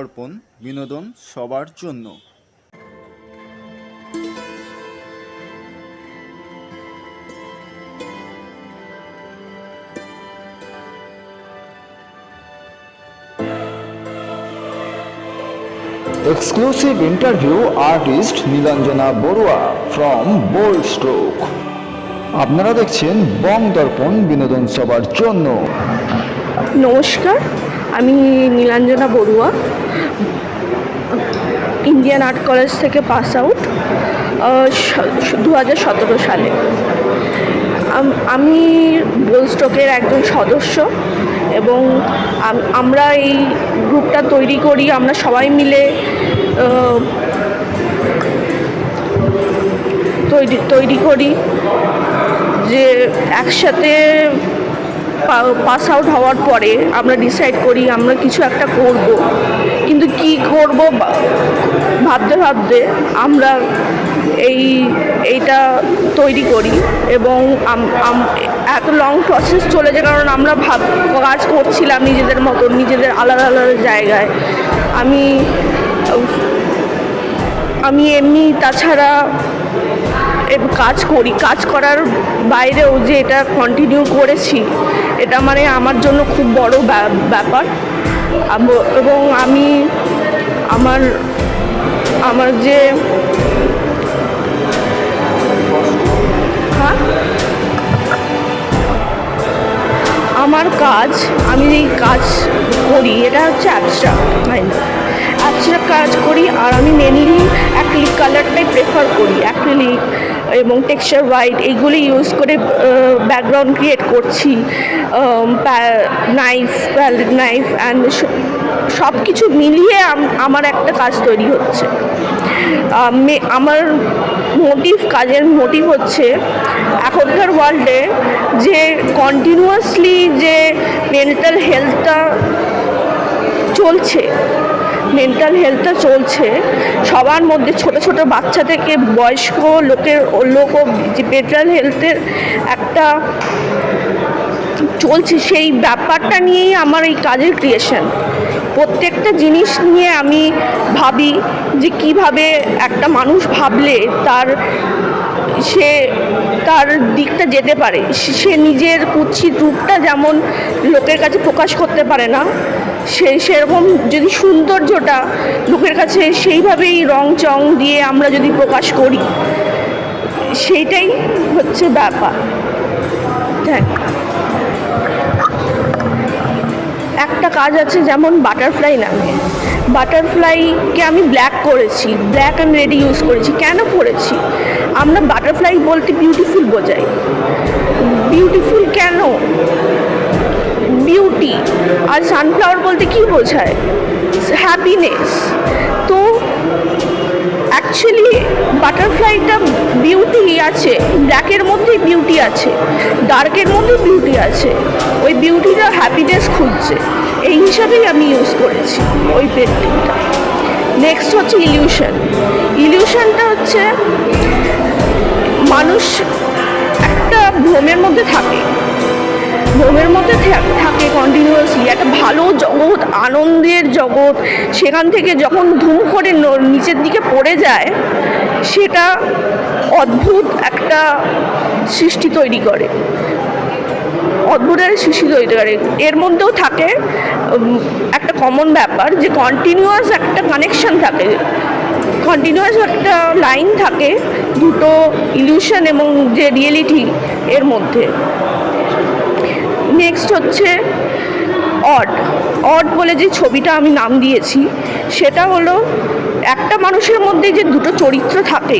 দর্পণ বিনোদন সবার জন্য। Exclusive interview artist Nilanjana Barua from Bold Stroke. আপনারা দেখছেন বং দর্পণ বিনোদন সবার জন্য। নমস্কার আমি Nilanjana Barua Indian art college থেকে পাস আউট দু হাজার সতেরো সালে। আম- বোলস্টকের একজন সদস্য এবং আমরা এই গ্রুপটা তৈরি করি, আমরা সবাই মিলে তৈরি তৈরি করি যে একসাথে পাস আউট হওয়ার পরে আমরা ডিসাইড করি আমরা কিছু একটা করব। কিন্তু কি করব ভাবতে ভাবতে আমরা এই, এইটা তৈরি করি এবং এত লং প্রসেস চলে যায় কারণ আমরা ভাব, কাজ করছিলাম নিজেদের মতো নিজেদের আলাদা আলাদা জায়গায়। আমি আমি এমনি তাছাড়া কাজ করি। কাজ করার বাইরেও যে এটা কন্টিনিউ করেছি এটা মানে আমার জন্য খুব বড় ব্যা- ব্যাপার। এবং আমি আমার আমার যে হ্যাঁ? আমার কাজ, আমি এই কাজ করি, এটা হচ্ছে অ্যাবস্ট্রাক্ট কাজ করি আর আমি মেনলি অ্যাক্রিলিক কালারটাই প্রেফার করি। অ্যাক্রিলিক এবং টেক্সচার হোয়াইট এইগুলি ইউজ করে ব্যাকগ্রাউন্ড ক্রিয়েট করছি। নাইফ প্যালেট নাইফ অ্যান্ড সব কিছু মিলিয়ে আমার একটা কাজ তৈরি হচ্ছে। আমার মোটিভ কাজের মোটিভ হচ্ছে এখনকার ওয়ার্ল্ডে যে কন্টিনিউয়াসলি যে মেন্টাল হেলথটা চলছে মেন্টাল হেলথটা চলছে, সবার মধ্যে ছোট ছোট বাচ্চা থেকে বয়স্ক লোকের লোক যে মেন্টাল হেলথের একটা চলছে, সেই ব্যাপারটা নিয়েই আমার এই কাজের ক্রিয়েশন প্রত্যেকটা জিনিস নিয়ে আমি ভাবি যে কীভাবে একটা মানুষ ভাবলে তার সে তার দিকটা যেতে পারে। সে- নিজের কুৎসিত রূপটা যেমন লোকের কাছে প্রকাশ করতে পারে না, সে সেরকম যদি সৌন্দর্যটা লোকের কাছে সেইভাবেই রং চং দিয়ে আমরা যদি প্রকাশ করি, সেইটাই হচ্ছে ব্যাপার। থ্যাংক একটা কাজ আছে যেমন বাটারফ্লাই নামে। বাটারফ্লাইকে আমি ব্ল্যাক করেছি, ব্ল্যাক অ্যান্ড রেড ইউজ করেছি। কেন করেছি? আমরা বাটারফ্লাই বলতে বিউটিফুল বোঝাই। বিউটিফুল কেন? বিউটি আর সানফ্লাওয়ার বলতে কি বোঝায়? হ্যাপিনেস তো অ্যাকচুয়ালি বাটারফ্লাইটা বিউটি আছে ব্ল্যাকের মধ্যেই বিউটি আছে ডার্কের মধ্যে বিউটি আছে। ওই বিউটিটা হ্যাপিনেস খুঁজছে। এই হিসাবেই আমি ইউজ করেছি ওই পেন্টিংটা নেক্সট হচ্ছে ইলিউশন ইলিউশনটা হচ্ছে মানুষ একটা ভ্রমের মধ্যে থাকে। ভ্রমের মধ্যে থাকে কন্টিনিউয়াসলি একটা ভালো জগৎ, আনন্দের জগৎ। সেখান থেকে যখন ধুম করে নিচের দিকে পড়ে যায়, সেটা অদ্ভুত একটা সৃষ্টি তৈরি করে। অদ্ভুত একটা সৃষ্টি তৈরি করে। এর মধ্যেও থাকে একটা কমন ব্যাপার যে কন্টিনিউয়াস একটা কানেকশন থাকে। কন্টিনিউয়াস একটা লাইন থাকে, দুটো ইলিউশন এবং যে রিয়েলিটি এর মধ্যে। নেক্সট হচ্ছে অড অড বলে যে ছবিটা আমি নাম দিয়েছি, সেটা হলো একটা মানুষের মধ্যে যে দুটো চরিত্র থাকে,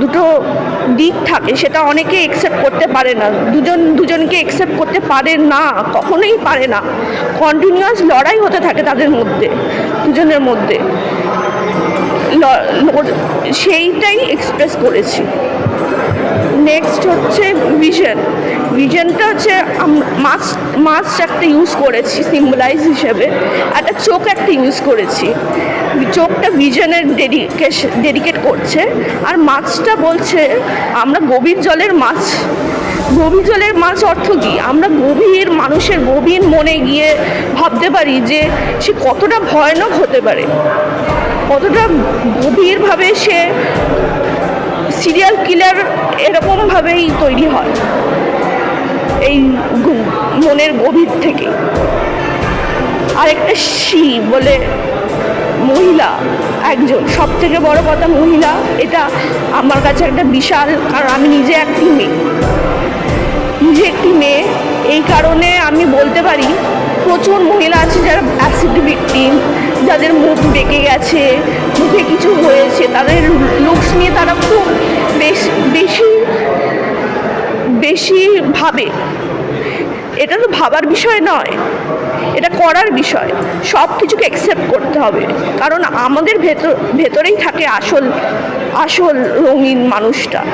দুটো দিক থাকে, সেটা অনেকে একসেপ্ট করতে পারে না। দুজন, দুজনকে একসেপ্ট করতে পারে না, কখনোই পারে না। কন্টিনিউয়াস লড়াই হতে থাকে তাদের মধ্যে, দুজনের মধ্যে। সেইটাই এক্সপ্রেস করেছি। নেক্সট হচ্ছে ভিশন ভিশনটা হচ্ছে মাছ মাছ একটা ইউজ করেছি সিম্বলাইজ হিসেবে একটা চোখ একটা ইউজ করেছি। চোখটা ভিশনের ডেডিকেশন ডেডিকেট করছে, আর মাছটা বলছে, আমরা গভীর জলের মাছ গভীর জলের মাছ অর্থ কী? আমরা গভীর মানুষের গভীর মনে গিয়ে ভাবতে পারি যে সে কতটা ভয়ানক হতে পারে। কতটা গভীরভাবে সে সিরিয়াল কিলার এরকমভাবেই তৈরি হয়। এই মনের গভীর থেকে। আরেকটা শি বলে মহিলা একজন। সব থেকে বড় কথা মহিলা, এটা আমার কাছে একটা বিশাল, কারণ আমি নিজে একটি মেয়ে। নিজে একটি মেয়ে, এই কারণে আমি বলতে পারি, প্রচুর মহিলা আছে যারা অ্যাসিড ভিকটিম যাদের মুখ বেঁকে গেছে, মুখে কিছু হয়েছে, তাদের লুকস নিয়ে তারা খুব বেশ- বেশি বেশি ভাবে। এটা তো ভাবার বিষয় নয়। এটা করার বিষয়। সব কিছুকে অ্যাকসেপ্ট করতে হবে। কারণ আমাদের ভেতর, ভেতরেই থাকে আসল আসল রঙিন মানুষটা।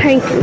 Thank you